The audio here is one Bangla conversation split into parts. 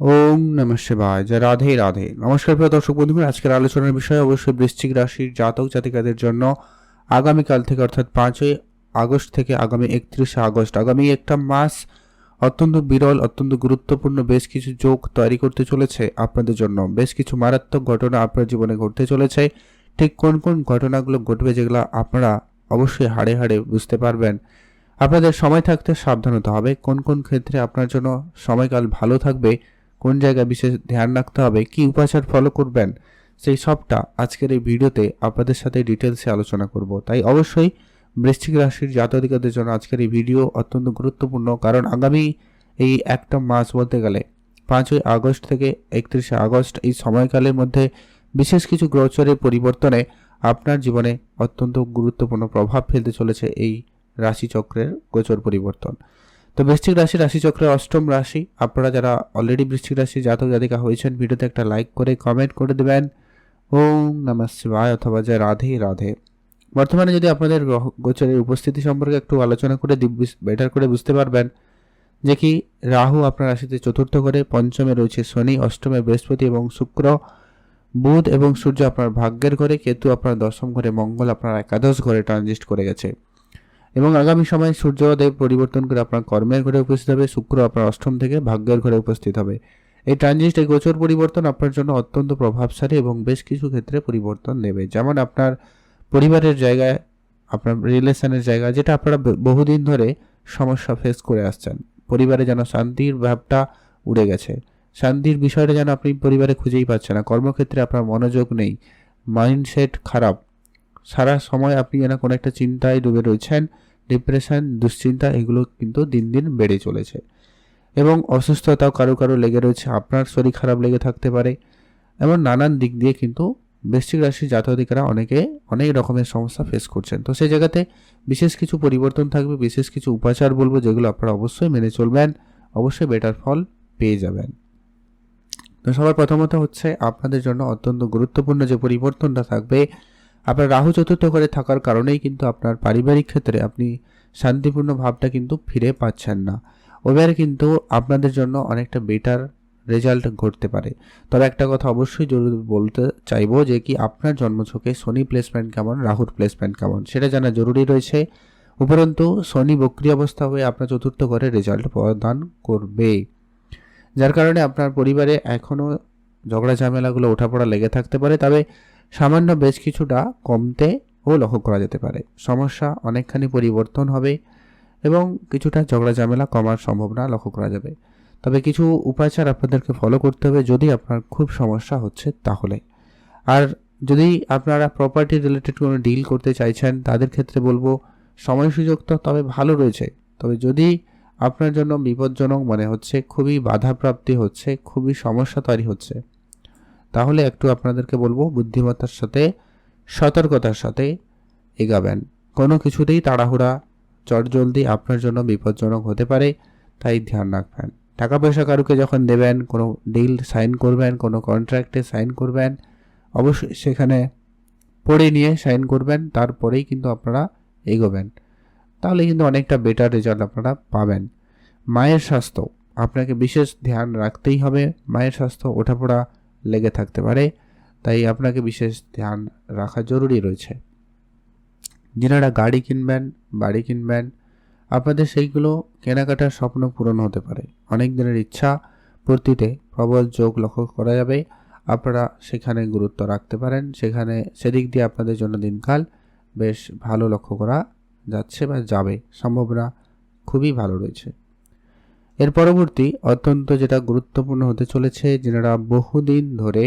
ওম নমঃ শিবায়। জয় রাধে রাধে। নমস্কার প্রিয় দর্শক বন্ধুগণ, আজকের আলোচনার বিষয় অবশ্যই বৃশ্চিক রাশির জাতক জাতিকাদের জন্য আগামীকাল থেকে অর্থাৎ পাঁচই আগস্ট থেকে আগামী একত্রিশে আগস্ট, আগামী একটা মাস অত্যন্ত বিরল, অত্যন্ত গুরুত্বপূর্ণ, বেশ কিছু যোগ তৈরি করতে চলেছে আপনাদের জন্য। বেশ কিছু মারাত্মক ঘটনা আপনার জীবনে ঘটতে চলেছে। ঠিক কোন কোন ঘটনাগুলো ঘটবে যেগুলো আপনারা অবশ্যই হাড়ে হাড়ে বুঝতে পারবেন। আপনাদের সময় থাকতে সাবধান হতে হবে। কোন কোন ক্ষেত্রে আপনার জন্য সময়কাল ভালো থাকবে কোন জায়গায় বিশেষ ধ্যান রাখতে হবে, কি উপাচার ফলো করবেন, সেই সবটা আজকের এই ভিডিওতে আপনাদের সাথে ডিটেলসে আলোচনা করব। তাই অবশ্যই বৃশ্চিক রাশির জাতধিকারদের জন্য আজকের এই ভিডিও অত্যন্ত গুরুত্বপূর্ণ, কারণ আগামী এই একটা মাস বলতে গেলে পাঁচই আগস্ট থেকে একত্রিশে আগস্ট এই সময়কালের মধ্যে বিশেষ কিছু গ্রহচরের পরিবর্তনে আপনার জীবনে অত্যন্ত গুরুত্বপূর্ণ প্রভাব ফেলতে চলেছে এই রাশিচক্রের গোচর পরিবর্তন। তো বৃশ্চিক রাশি, রাশিচক্রের অষ্টম রাশি। আপনারা যারা অলরেডি বৃশ্চিক রাশি জাতক, জাতিকা হয়েছেন, ভিডিওতে একটা লাইক করে কমেন্ট করে দেবেন। ওম নমঃ শিবায় অথবা যে রাধে রাধে। বর্তমানে যদি আপনাদের গ্রহ, গোচরের উপস্থিতি সম্পর্কে একটু আলোচনা করে বেটার করে বুঝতে পারবেন যে কি রাহু আপনার রাশিতে চতুর্থ ঘরে, পঞ্চমে রয়েছে শনি, অষ্টমে বৃহস্পতি এবং শুক্র। বুধ এবং সূর্য আপনার ভাগ্যের ঘরে, কেতু আপনার দশম ঘরে, মঙ্গল আপনার একাদশ ঘরে ট্রানজিস্ট করে গেছে। এবং আগামী সময় সূর্যদেব পরিবর্তন করে আপনার কর্মের ঘরে উপস্থিত হবে, শুক্র আপনার অষ্টম থেকে ভাগ্যের ঘরে উপস্থিত হবে। এই ট্রানজিস্ট এই গোচর পরিবর্তন আপনার জন্য অত্যন্ত প্রভাবশালী এবং বেশ কিছু ক্ষেত্রে পরিবর্তন দেবে। যেমন আপনার পরিবারের জায়গায়, আপনার রিলেশনের জায়গা যেটা আপনারা বহুদিন ধরে সমস্যা ফেস করে আসছেন। পরিবারে যেন শান্তির ভাবটা উড়ে গেছে। শান্তির বিষয়টা যেন আপনি পরিবারে খুঁজেই পাচ্ছেন না। কর্মক্ষেত্রে আপনার মনোযোগ নেই। মাইন্ডসেট খারাপ। সারা সময় আপনি যেন কোনো একটা চিন্তায় ডুবে রয়েছেন ডিপ্রেশন দুশ্চিন্তা, এগুলো কিন্তু দিন দিন বেড়ে চলেছে। এবং অসুস্থতাও কারও কারও লেগে রয়েছে, আপনার শরীর খারাপ লেগে থাকতে পারে, এমন নানান দিক দিয়ে কিন্তু বৃশ্চিক রাশির জাতধিকারা অনেকে অনেক রকমের সমস্যা ফেস করছেন। তো সেই জায়গাতে বিশেষ কিছু পরিবর্তন থাকবে, বিশেষ কিছু উপাচার বলব যেগুলো আপনারা অবশ্যই মেনে চলবেন, অবশ্যই বেটার ফল পেয়ে যাবেন। তো সবার প্রথমত হচ্ছে আপনাদের জন্য অত্যন্ত গুরুত্বপূর্ণ যে পরিবর্তনটা থাকবে আপনার রাহু চতুর্থ ঘরে থাকার কারণেই কিন্তু আপনার পারিবারিক ক্ষেত্রে আপনি শান্তিপূর্ণ ভাবটা কিন্তু ফিরে পাচ্ছেন না। ওভার কিন্তু আপনাদের জন্য অনেকটা বেটার রেজাল্ট ঘটতে পারে। তবে একটা কথা অবশ্যই জরুরি বলতে চাইব যে কি আপনার জন্মছকে শনি প্লেসমেন্ট কেমন, রাহুর প্লেসমেন্ট কেমন, সেটা জানা জরুরি রয়েছে। উপরন্তু শনি বক্রি অবস্থা হয়ে আপনার চতুর্থ ঘরে রেজাল্ট প্রদান করবে। যার কারণে আপনার পরিবারে এখনও ঝগড়া ঝামেলাগুলো ওঠাপড়া লেগে থাকতে পারে। তবে সামান্য বেশ কিছুটা কমতে ও লক্ষ্য করা যেতে পারে। সমস্যা অনেকখানি পরিবর্তন হবে এবং কিছুটা ঝগড়া ঝামেলা কমার সম্ভাবনা লক্ষ্য করা যাবে। তবে কিছু উপাচার আপনাদেরকে ফলো করতে হবে যদি আপনার খুব সমস্যা হচ্ছে তাহলে। আর যদি আপনারা প্রপার্টি রিলেটেড কোনো ডিল করতে চাইছেন, তাদের ক্ষেত্রে বলব সময় সুযোগ তো তবে ভালো রয়েছে। তবে যদি আপনার জন্য বিপজ্জনক মনে হচ্ছে, খুবই বাধাপ্রাপ্তি হচ্ছে, খুবই সমস্যা তৈরি হচ্ছে তাহলে একটু আপনাদেরকে বলব, বুদ্ধিমত্তার সাথে, সতর্কতার সাথে এগাবেন। কোনো কিছুতেই তাড়াহুড়া, চটজলদি আপনার জন্য বিপজ্জনক হতে পারে, তাই ধ্যান রাখবেন। টাকা পয়সা কারুকে যখন দেবেন, কোনো ডিল সাইন করবেন, কোনো কন্ট্রাক্টে সাইন করবেন, অবশ্যই সেখানে পড়ে নিয়ে সাইন করবেন, তারপরেই কিন্তু আপনারা এগোবেন। তাহলে কিন্তু অনেকটা বেটার রেজাল্ট আপনারা পাবেন। মায়ের স্বাস্থ্য, আপনাকে বিশেষ ধ্যান রাখতেই হবে। মায়ের স্বাস্থ্য, ওঠাপড়া লেগে থাকতে পারে। তাই আপনাকে বিশেষ ধ্যান রাখা জরুরি রয়েছে। যিনারা গাড়ি কিনবেন, বাড়ি কিনবেন, আপনাদের সেইগুলো কেনাকাটার স্বপ্ন পূরণ হতে পারে। অনেক দিনের ইচ্ছা, পূর্তিতে প্রবল যোগ লক্ষ্য করা যাবে। আপনারা সেখানে গুরুত্ব রাখতে পারেন। সেখানে সেদিক দিয়ে আপনাদের জন্য দিনকাল বেশ ভালো লক্ষ্য করা যাচ্ছে বা যাবে। সম্ভাবনা খুবই ভালো রয়েছে। এর পরবর্তী অত্যন্ত যেটা গুরুত্বপূর্ণ হতে চলেছে, যেনারা বহুদিন ধরে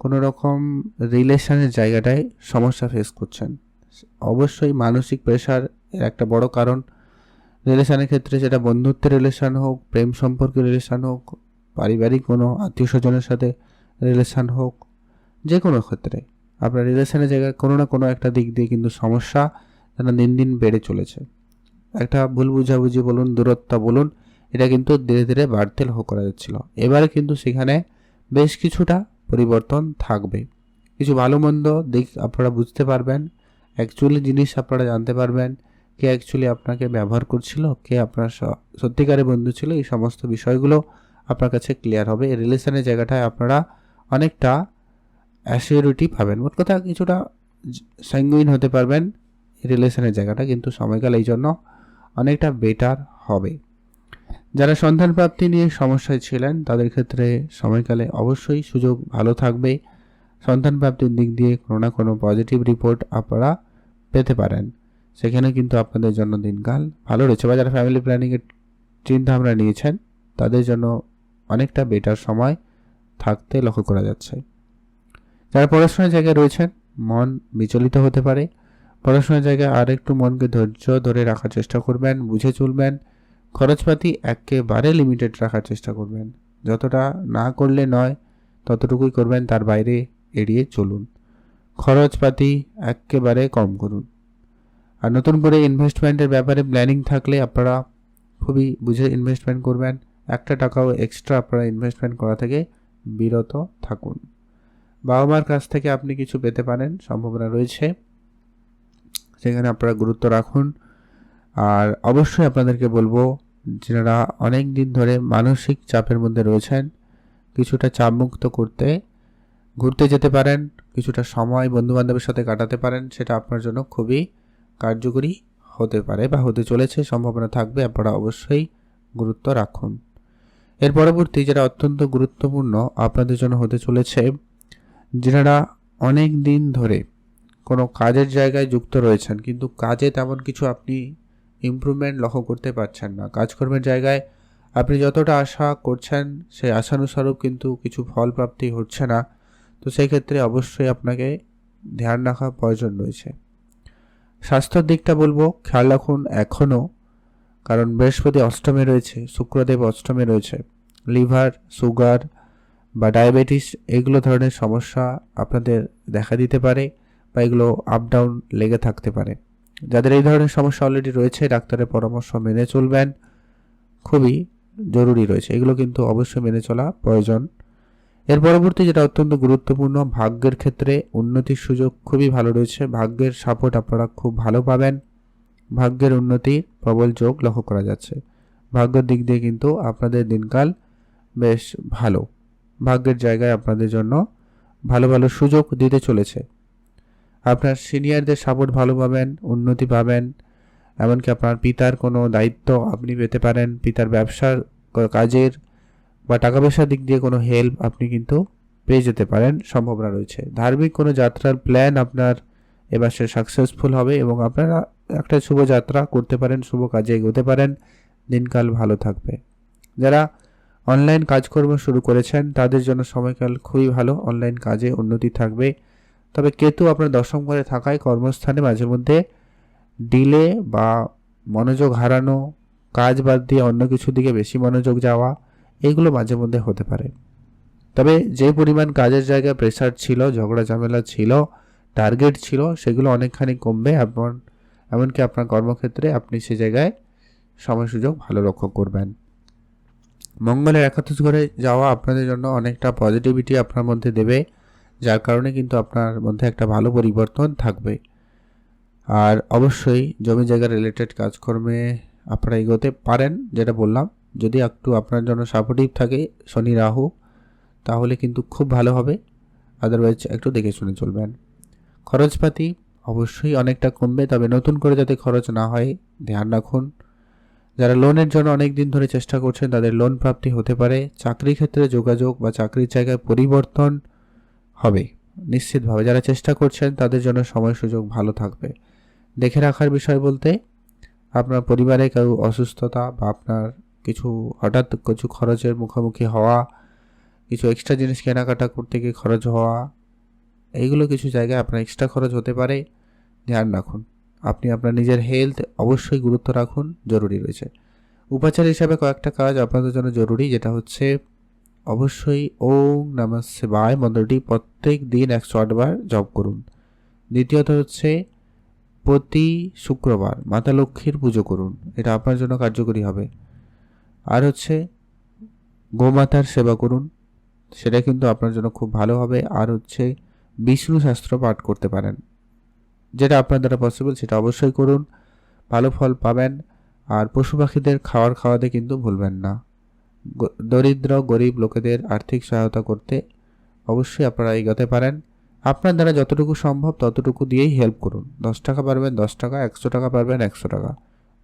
কোনো রকম রিলেশনের জায়গাটায় সমস্যা ফেস করছেন। অবশ্যই মানসিক প্রেশার এর একটা বড় কারণ। রিলেশনের ক্ষেত্রে সেটা বন্ধুত্বের রিলেশন হোক, প্রেম সম্পর্কের রিলেশন হোক, পারিবারিক কোনো আত্মীয় স্বজনের সাথে রিলেশন হোক, যে কোনো ক্ষেত্রে আপনার রিলেশনের জায়গায় কোনো না কোনো একটা দিক দিয়ে কিন্তু সমস্যা যেন দিন দিন বেড়ে চলেছে। একটা ভুল বুঝাবুঝি বলুন, দূরত্ব বলুন এটা কিন্তু ধীরে ধীরে বাড়তে লক্ষ্য করা যাচ্ছিল। এবারে কিন্তু সেখানে বেশ কিছুটা পরিবর্তন থাকবে। কিছু ভালো মন্দ দিক আপনারা বুঝতে পারবেন। অ্যাকচুয়ালি জিনিস আপনারা জানতে পারবেন কে অ্যাকচুয়ালি আপনাকে ব্যবহার করছিল, কে আপনার সত্যিকারের বন্ধু ছিল। এই সমস্ত বিষয়গুলো আপনার কাছে ক্লিয়ার হবে। এই রিলেশনের জায়গাটায় আপনারা অনেকটা অ্যাসিউরিটি পাবেন। মোট কথা কিছুটা স্যাঙ্গুইন হতে পারবেন। রিলেশনের জায়গাটা কিন্তু সময়কাল এই জন্য অনেকটা বেটার হবে। যারা সন্তান প্রাপ্তি নিয়ে সমস্যায় ছিলেন, তাদের ক্ষেত্রে সময়কালে অবশ্যই সুযোগ ভালো থাকবে। সন্তান প্রাপ্তির দিক দিয়ে কোনো না কোনো পজিটিভ রিপোর্ট আপনারা পেতে পারেন। সেখানে কিন্তু আপনাদের জন্য দিনকাল ভালো রয়েছে। বা যারা ফ্যামিলি প্ল্যানিংয়ের চিন্তা ভাবনা নিয়েছেন, তাদের জন্য অনেকটা বেটার সময় থাকতে লক্ষ্য করা যাচ্ছে। যারা পড়াশোনার জায়গায় রয়েছেন, মন বিচলিত হতে পারে। পড়াশোনার জায়গায় আর একটু মনকে ধৈর্য ধরে রাখার চেষ্টা করবেন, বুঝে চলবেন। খরচপাতি একেবারে লিমিটেড রাখার চেষ্টা করবেন। যতটা না করলে নয়, ততটুকুই করবেন, তার বাইরে এড়িয়ে চলুন। খরচপাতি একেবারে কম করুন। আর নতুন করে ইনভেস্টমেন্টের ব্যাপারে প্ল্যানিং থাকলে আপনারা খুবই বুঝে ইনভেস্টমেন্ট করবেন। একটা টাকাও এক্সট্রা আপনারা ইনভেস্টমেন্ট করা থেকে বিরত থাকুন। বাবা মার কাছ থেকে আপনি কিছু পেতে পারেন, সম্ভাবনা রয়েছে। সেখানে আপনারা গুরুত্ব রাখুন। আর অবশ্যই আপনাদেরকে বলব, যারা অনেক দিন ধরে মানসিক চাপের মধ্যে রয়েছেন, কিছুটা চাপমুক্ত করতে, ঘুরতে যেতে পারেন, কিছুটা সময় বন্ধুবান্ধবের সাথে কাটাতে পারেন, সেটা আপনার জন্য খুবই কার্যকরী হতে পারে বা হতে চলেছে, সম্ভাবনা থাকবে, আপনারা অবশ্যই গুরুত্ব রাখুন। এর পরবর্তী যেটা অত্যন্ত গুরুত্বপূর্ণ আপনাদের জন্য হতে চলেছে, যারা অনেক দিন ধরে কোনো কাজের জায়গায় যুক্ত রয়েছেন, কিন্তু কাজে তেমন কিছু আপনি ইমপ্রুভমেন্ট লক্ষ্য করতে পারছেন না। কাজকর্মের জায়গায় আপনি যতটা আশা করছেন, সেই আশানুসারূপ কিন্তু কিছু ফল প্রাপ্তি হচ্ছে না। তো সেই ক্ষেত্রে অবশ্যই আপনাকে ধ্যান রাখা প্রয়োজন রয়েছে। স্বাস্থ্যের দিকটা বলব, খেয়াল রাখুন এখনও কারণ বৃহস্পতি অষ্টমে রয়েছে, শুক্রদেব অষ্টমে রয়েছে। লিভার, সুগার বা ডায়াবেটিস, এগুলো ধরনের সমস্যা আপনাদের দেখা দিতে পারে বা এগুলো আপ ডাউন লেগে থাকতে পারে। যাদের এই ধরনের সমস্যা অলরেডি রয়েছে, ডাক্তারের পরামর্শ মেনে চলবেন। খুবই জরুরি রয়েছে। এগুলো কিন্তু অবশ্যই মেনে চলা প্রয়োজন। এর পরবর্তী যেটা অত্যন্ত গুরুত্বপূর্ণ, ভাগ্যের ক্ষেত্রে উন্নতির সুযোগ খুবই ভালো রয়েছে। ভাগ্যের সাপোর্ট আপনারা খুব ভালো পাবেন। ভাগ্যের উন্নতি, প্রবল যোগ লক্ষ্য করা যাচ্ছে। ভাগ্যের দিক দিয়ে কিন্তু আপনাদের দিনকাল বেশ ভালো। ভাগ্যের জায়গায় আপনাদের জন্য ভালো ভালো সুযোগ দিতে চলেছে। আপনার সিনিয়রদের সাপোর্ট ভালো পাবেন, উন্নতি পাবেন, এমনকি আপনার পিতার কোনো দায়িত্ব আপনি পেতে পারেন, পিতার ব্যবসার কাজের বা টাকা পয়সার দিক দিয়ে কোনো হেল্প আপনি কিন্তু পেয়ে যেতে পারেন, সম্ভাবনা রয়েছে। ধার্মিক কোনো যাত্রার প্ল্যান আপনার এবার সে সাকসেসফুল হবে এবং আপনারা একটা শুভ যাত্রা করতে পারেন, শুভ কাজে এগোতে পারেন, দিনকাল ভালো থাকবে। যারা অনলাইন কাজকর্ম শুরু করেছেন, তাদের জন্য সময়কাল খুবই ভালো অনলাইন কাজে উন্নতি থাকবে। তবে কেতু আপনার দশম ঘরে থাকায় কর্মস্থানে মাঝে মধ্যে ডিলে বা মনোযোগ হারানো, কাজ বাদ দিয়ে অন্য কিছুর দিকে বেশি মনোযোগ যাওয়া এইগুলো মাঝে মধ্যে হতে পারে। তবে যে পরিমাণ কাজের জায়গায় প্রেশার ছিল, ঝগড়া ঝামেলা ছিল টার্গেট ছিল, সেগুলো অনেকখানি কমবে। এমন, এমনকি আপনার কর্মক্ষেত্রে আপনি সে জায়গায় সময় সুযোগ ভালো লক্ষ্য করবেন। মঙ্গলের একাদশ ঘরে যাওয়া আপনাদের জন্য অনেকটা পজিটিভিটি আপনার মধ্যে দেবে। যার কারণে কিন্তু আপনার মধ্যে একটা ভালো পরিবর্তন থাকবে। আর অবশ্যই জমি জায়গা রিলেটেড কাজকর্মে আপনারা এগোতে পারেন, যেটা বললাম। যদি একটু আপনার জন্য সাপোর্টিভ থাকে শনি, রাহু, তাহলে কিন্তু খুব ভালো হবে। আদারওয়াইজ একটু দেখে শুনে চলবেন। খরচপাতি অবশ্যই অনেকটা কমবে, তবে নতুন করে যাতে খরচ না হয়, ধ্যান রাখুন। যারা লোনের জন্য অনেক দিন ধরে চেষ্টা করছেন, তাদের লোন প্রাপ্তি হতে পারে। চাকরি ক্ষেত্রে যোগাযোগ বা চাকরির জায়গায় পরিবর্তন হবে নিশ্চিতভাবে যারা চেষ্টা করছেন, তাদের জন্য সময়, সুযোগ ভালো থাকবে। দেখে রাখার বিষয় বলতে, আপনার পরিবারে কেউ অসুস্থতা বা আপনার কিছু হঠাৎ কিছু খরচের মুখোমুখি হওয়া, কিছু এক্সট্রা জিনিস কেনাকাটা করতে গিয়ে খরচ হওয়া, এইগুলো কিছু জায়গায় আপনার এক্সট্রা খরচ হতে পারে। ধ্যান রাখুন। আপনি আপনার নিজের হেলথ অবশ্যই গুরুত্ব রাখুন, জরুরি রয়েছে। উপাচার হিসাবে কয়েকটা কাজ আপনাদের জন্য জরুরি, যেটা হচ্ছে অবশ্যই ওম নমঃ শিবায় মন্ত্রটি প্রত্যেক দিন একশো আটবার জপ করুন। দ্বিতীয়ত হচ্ছে প্রতি শুক্রবার মাতা লক্ষ্মীর পুজো করুন। এটা আপনার জন্য কার্যকরী হবে। আর হচ্ছে গোমাতার সেবা করুন। সেটা কিন্তু আপনার জন্য খুব ভালো হবে। আর হচ্ছে বিষ্ণু শাস্ত্র পাঠ করতে পারেন। যেটা আপনার দ্বারা পসিবল সেটা অবশ্যই করুন। ভালো ফল পাবেন। আর পশু পাখিদের খাওয়ার খাওয়াতে কিন্তু ভুলবেন না। দরিদ্র, গরিব লোকেদের আর্থিক সহায়তা করতে অবশ্যই আপনারা এগোতে পারেন। আপনার দ্বারা যতটুকু সম্ভব ততটুকু দিয়েই হেল্প করুন। দশ টাকা পারবেন, দশ টাকা, একশো টাকা পারবেন, একশো টাকা।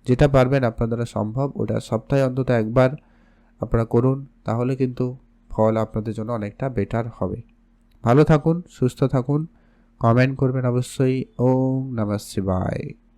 যেটা পারবেন আপনার দ্বারা সম্ভব, ওটা সপ্তাহে অন্তত একবার আপনারা করুন, তাহলে কিন্তু ফল আপনাদের জন্য অনেকটা বেটার হবে। ভালো থাকুন, সুস্থ থাকুন কমেন্ট করবেন অবশ্যই। ওম নমঃ শিবায়।